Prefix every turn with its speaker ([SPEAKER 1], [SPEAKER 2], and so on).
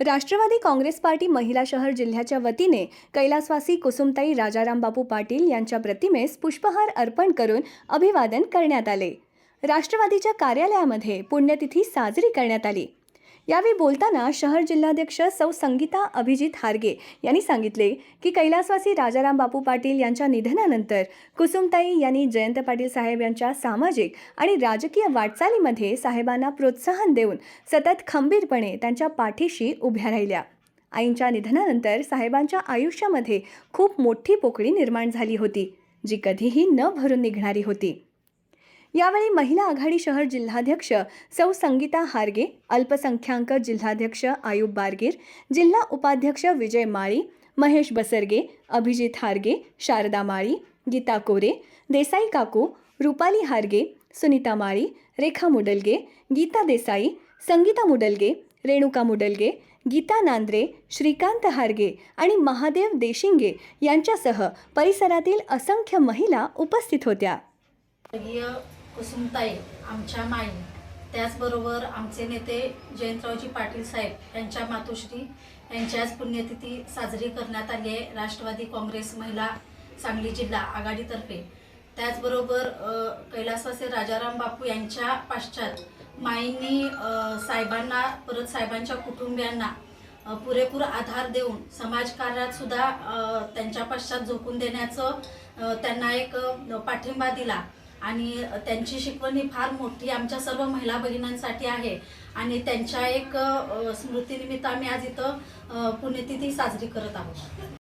[SPEAKER 1] Rashtrawadi Congress party महिला शहर जिल्ह्याच्या वतीने कैलासवासी कुसुमताई राजाराम बापू पाटील यांच्या प्रतिमेस पुष्पहार अर्पण करून अभिवादन करण्यात आले. राष्ट्रवादीच्या कार्यालयामध्ये पुण्यतिथी साजरी करण्यात आली. यावेळी बोलताना शहर जिल्हाध्यक्ष सौ संगीता अभिजित हारगे यांनी सांगितले की कैलासवासी राजाराम बापू पाटील यांच्या निधनानंतर कुसुमताई यांनी जयंत पाटील साहेब यांच्या सामाजिक आणि राजकीय वाटचालीमध्ये साहेबांना प्रोत्साहन देऊन सतत खंबीरपणे त्यांच्या पाठीशी उभ्या राहिल्या. आईंच्या निधनानंतर साहेबांच्या आयुष्यामध्ये खूप मोठी पोकळी निर्माण झाली होती जी कधीही न भरून निघणारी होती. यावेळी महिला आघाडी शहर जिल्हाध्यक्ष सौ संगीता हारगे अल्पसंख्याक जिल्हाध्यक्ष आयुब बारगीर जिल्हा उपाध्यक्ष विजय माळी महेश बसरगे अभिजित हारगे शारदा माळी गीता कोरे देसाई काकू रुपाली हारगे सुनीता माळी रेखा मुडलगे गीता देसाई संगीता मुडलगे रेणुका मुडलगे गीता नांद्रे श्रीकांत हारगे आणि महादेव देशिंगे यांच्यासह परिसरातील असंख्य महिला उपस्थित होत्या.
[SPEAKER 2] कुसुमताई आमच्या माई. त्याचबरोबर आमचे नेते जयंतरावजी पाटील साहेब यांच्या मातोश्री यांच्याच आज पुण्यतिथी साजरी करण्यात आली आहे राष्ट्रवादी काँग्रेस महिला सांगली जिल्हा आघाडीतर्फे. त्याचबरोबर कैलासवासी राजाराम बापू यांच्या पाश्चात माईंनी साहेबांना परत साहेबांच्या कुटुंबियांना पुरेपूर आधार देऊन समाजकार्यात सुद्धा त्यांच्या पश्चात झोकून देण्याचं त्यांना एक पाठिंबा दिला. आणि त्यांची शिकवण ही फार मोठी आमच्या सर्व महिला भगिनांसाठी आहे. आणि त्यांच्या एक स्मृतीनिमित्त आम्ही आज इथं पुण्यतिथी साजरी करत आहोत.